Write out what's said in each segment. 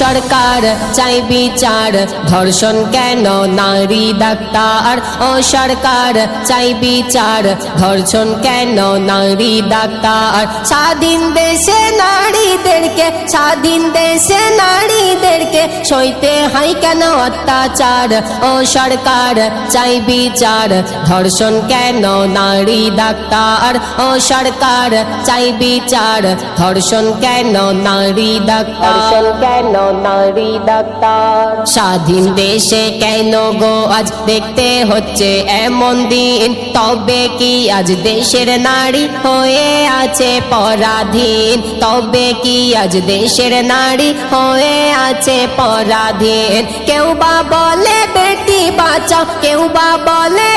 সরকার চাই বিচার। ধর্ষণ কেন নারী ডাক্তার? ও সরকার চাই বিচার। ধর্ষণ কেন নারী ডাক্তার? স্বাধীন দেশে নারীদেরকে, স্বাধীন দেশে নারীদেরকে সইতে হয় কেন অত্যাচার? ও সরকার চাই বিচার। ধর্ষণ কেন নারী ডাক্তার? ও সরকার চাই বিচার। ধর্ষণ কেন নারী ডাক্তার? কেন নারী ডাক্তার? স্বাধীন দেশে কেন গো আজ দেখতে হচ্ছে এমন দিন? তবে কি আজ দেশের নারী হয়ে আছে পরাধীন? তবে কি আজ দেশের নারী হয়ে আছে পরাধীন? কেউ বা বলে বেটি বাঁচাও কেউ বা বলে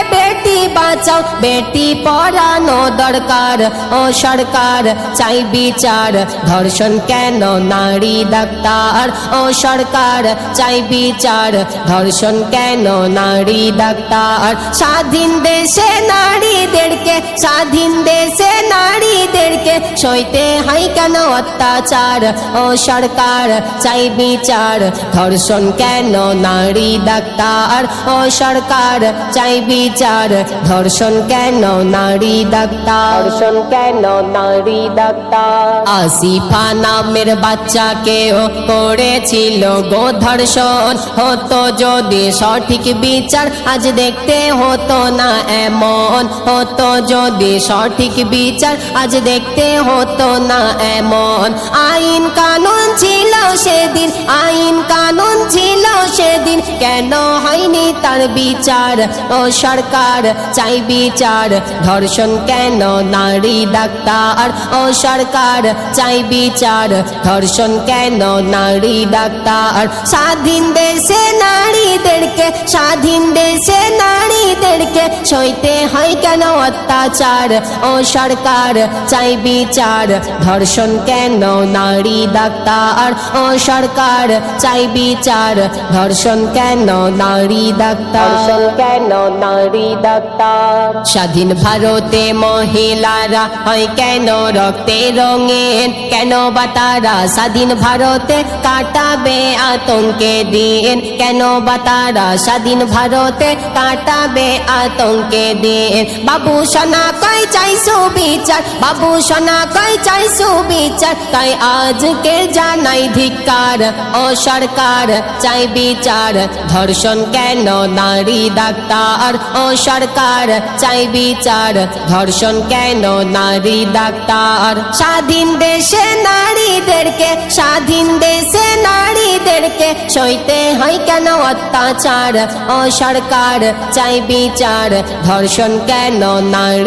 বাঁচাও বেটি পড়ানো দরকার। ও সরকার, চাই বিচার। ধর্ষণ কেন নারী ডাক্তার? ও সরকার, চাই বিচার। ধর্ষণ কেন নারী ডাক্তার? স্বাধীন দেশে নারীদেরকে, স্বাধীন দেশে নারীদেরকে সইতে হয় কেন অত্যাচার? ও সরকার, চাই বিচার। ধর্ষণ কেন নারী ডাক্তার? ও সরকার, চাই বিচার। ধর্ষণ কেন নারী ডাক্তার? ধর্ষণ কেন নারী ডাক্তার? আসিফা নামের বাচ্চাকে করেছিল গো ধর্ষণ। হতো যদি সঠিক বিচার আজ দেখতে হতো না এমন। হতো যদি সঠিক বিচার আজ দেখতে হতো না এমন। আইন কানুন ছিল সেদিন আইন কানুন ছিল কেন হয়নি তার বিচার? ও সরকার চাই বিচার। ধর্ষণ কেন নারী ডাক্তার? ও সরকার চাই বিচার। ধর্ষণ কেন নারী ডাক্তার? স্বাধীন দেশে নারীদেরকে স্বাধীন দেশে নারীদেরকে সইতে হয় কেন অত্যাচার? ও সরকার চাই বিচার। ধর্ষণ কেন নারী ডাক্তার? ও সরকার চাই বিচার। ধর্ষণ কেন নারী ডাক্তার? কেন নারী ডাক্তার? স্বাধীন ভারতে মহিলারা হয় কেন রক্তে রঙেন কেন বা তারা স্বাধীন ভারতে কাটাবে আতঙ্কে দিন? কেন বা তারা স্বাধীন ভারতে কাটাবে আতঙ্কে দিন বাবু সোনা, কই চাই সুবিচার? বাবু সোনা, কই চাই সুবিচার? তাই আজকে জানাই ধিক্কার। ও সরকার, চাই বিচার। ধর্ষণ কেন নারী ডাক্তার? ও সরকার, চাই বিচার। ধর্ষণ কেন নারী ডাক্তার? স্বাধীন দেশে নারীদেরকে, স্বাধীন দেশে নারীদেরকে সইতে হয় কেন অত্যাচার? ও সরকার, চাই বিচার। ধর্ষণ কেন নারী